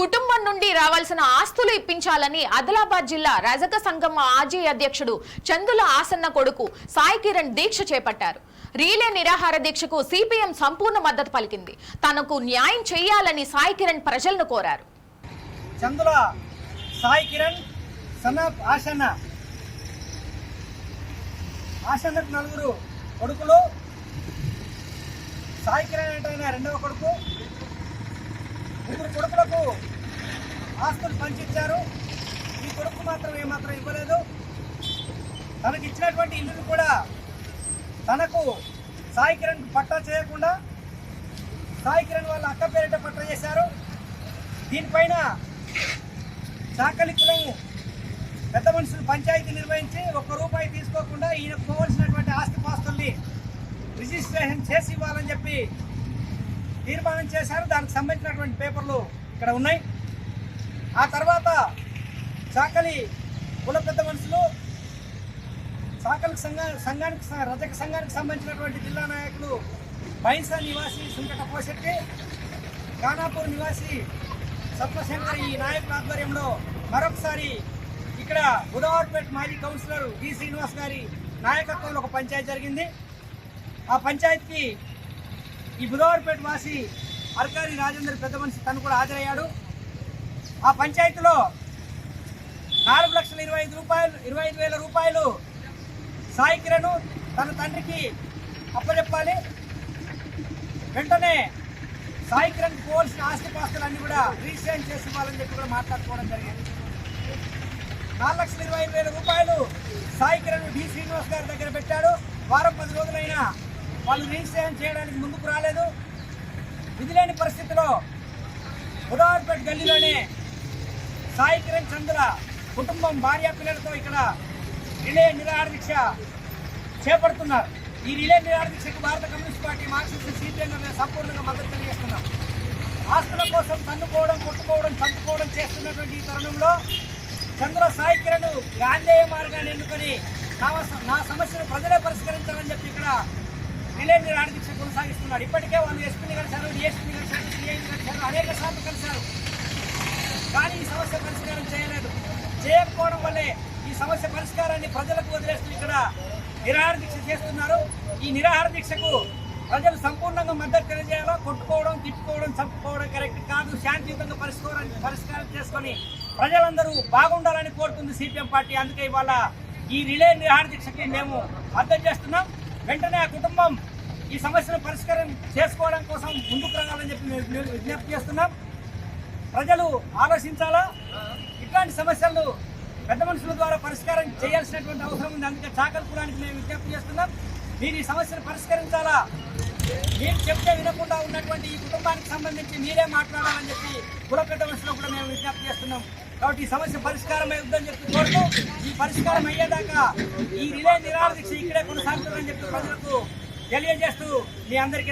కుటుంబం నుండి రావాల్సిన ఆస్తులు ఇప్పించాలని ఆదిలాబాద్ జిల్లా రజక సంఘం మాజీ అధ్యక్షుడు చందుల ఆసన్న కొడుకు సాయి కిరణ్ దీక్ష చేపట్టారు. రీలే నిరాహార దీక్షకు సిపిఎం సంపూర్ణ మద్దతు పలికింది. తనకు న్యాయం చేయాలని సాయి కిరణ్ ప్రజలను కోరారు. చందుల సాయి కిరణ్ సనఫ్ ఆసన్న. ఆసన్న నలుగురు కొడుకులు. సాయి కిరణ్ అంటే రెండవ కొడుకు. ముగ్గురు కొడుకులకు ఆస్తులు పంచిచ్చారు. ఈ కొడుకు మాత్రం ఏమాత్రం ఇవ్వలేదు. తనకి ఇచ్చినటువంటి ఇల్లును కూడా తనకు సాయి కిరణ్ పట్టా చేయకుండా సాయి కిరణ్ వాళ్ళ అక్క పేరిట పట్టా చేశారు. దీనిపైన చాకలి కులం పెద్ద మనుషులు పంచాయతీ నిర్వహించి ఒక్క రూపాయి తీసుకోకుండా ఈయనకు పోవలసినటువంటి ఆస్తిపాస్తుల్ని రిజిస్ట్రేషన్ చేసి ఇవ్వాలని చెప్పి తీర్మానం చేశారు. దానికి సంబంధించినటువంటి పేపర్లు ఇక్కడ ఉన్నాయి. ఆ తర్వాత చాకలి కుల పెద్ద మనుషులు చాకలి సంఘా సంఘానికి రజక సంఘానికి సంబంధించినటువంటి జిల్లా నాయకులు బైన్సా నివాసి సుంకట పోషెట్టి ఖానాపూర్ నివాసి సత్వశంకర్ ఈ నాయకుల ఆధ్వర్యంలో మరొకసారి ఇక్కడ బుధవారపేట మాజీ కౌన్సిలర్ వి శ్రీనివాస్ గారి నాయకత్వంలో ఒక పంచాయతీ జరిగింది. ఆ పంచాయతీకి ఈ బుధవారపేట వాసి అర్కారి రాజేందర్ పెద్ద మనిషి తను కూడా హాజరయ్యాడు. ఆ పంచాయతీలో నాలుగు లక్షల ఇరవై ఐదు రూపాయలు ఇరవై ఐదు వేల రూపాయలు సాయి కిరణ్ తన తండ్రికి అప్పచెప్పాలి వెంటనే సాయి కిరణ్ పోవాల్సిన ఆస్తిపాస్తులన్నీ కూడా రిజిస్ట్రేషన్ చేసి ఇవ్వాలని చెప్పి కూడా మాట్లాడుకోవడం జరిగింది. నాలుగు లక్షల ఇరవై ఐదు వేల రూపాయలు సాయి కిరణ్ డి శ్రీనివాస్ గారి దగ్గర పెట్టాడు. వారం పది రోజులైనా వాళ్ళు రిజిస్ట్రేషన్ చేయడానికి ముందుకు రాలేదు. విధి లేని పరిస్థితిలో ఉదాహరణపేట గల్లీలోనే సాయి కిరణ్ చంద్ర కుటుంబం భార్య పిల్లలతో ఇక్కడ రిలే నిరాహార దీక్ష చేపడుతున్నారు. ఈ రిలే నిరాహార దీక్షకు భారత కమ్యూనిస్ట్ పార్టీ మార్క్సిస్ట్ సిపిఎం సంపూర్ణంగా మద్దతు తెలియజేస్తున్నాం ఆస్తుల కోసం తన్నుకోవడం కొట్టుకోవడం చంపుకోవడం చేస్తున్నటువంటి ఈ తరుణంలో చంద్ర సాయి కిరణ్ గాంధేయ మార్గాన్ని ఎన్నుకొని నా నా సమస్యను ప్రజలే పరిష్కరించాలని చెప్పి ఇక్కడ రిలే నిరాహార దీక్ష కొనసాగిస్తున్నాడు ఇప్పటికే వాళ్ళు ఎస్పీని కలిశారు డిఎస్పీని కలిశారు సిఐని కలిశారు అనేక సార్లు కలిశారు. కానీ ఈ సమస్య పరిష్కారం చేయలేదు. చేయకపోవడం వల్లే ఈ సమస్య పరిష్కారాన్ని ప్రజలకు వదిలేస్తూ ఇక్కడ నిరాహార దీక్ష చేస్తున్నారు. ఈ నిరాహార దీక్షకు ప్రజలు సంపూర్ణంగా మద్దతు తెలియజేయాలో? కొట్టుకోవడం తిట్టుకోవడం చంపుకోవడం కరెక్ట్ కాదు. శాంతియుతంగా పరిష్కారం పరిష్కారం చేసుకొని ప్రజలందరూ బాగుండాలని కోరుతుంది సిపిఎం పార్టీ. అందుకే ఇవాళ ఈ రిలే నిరాహార దీక్షకి మేము మద్దతు చేస్తున్నాం. వెంటనే ఆ కుటుంబం ఈ సమస్యను పరిష్కారం చేసుకోవడం కోసం ముందుకు రావాలని చెప్పి మేము విజ్ఞప్తి చేస్తున్నాం. ప్రజలు ఆలోచించాలా? ఇట్లాంటి సమస్యలు పెద్ద మనుషుల ద్వారా పరిష్కారం చేయాల్సినటువంటి అవసరం ఉంది. అందుకే చాకల్ కులానికి మేము విజ్ఞప్తి చేస్తున్నాం. మీరు ఈ సమస్యను పరిష్కరించాలా? మీరు చెప్తే వినకుండా ఉన్నటువంటి ఈ కుటుంబానికి సంబంధించి మీరే మాట్లాడాలని చెప్పి కుల పెద్ద మనుషులు కూడా మేము విజ్ఞప్తి చేస్తున్నాం. కాబట్టి ఈ సమస్య పరిష్కారం అవుతుందని చెప్పి కోరుతూ ఈ పరిష్కారం అయ్యేదాకా ఈ రిలే నిరాహార దీక్ష ఇక్కడే కొనసాగుతుందని చెప్పి ప్రజలకు తెలియజేస్తూ మీ అందరికీ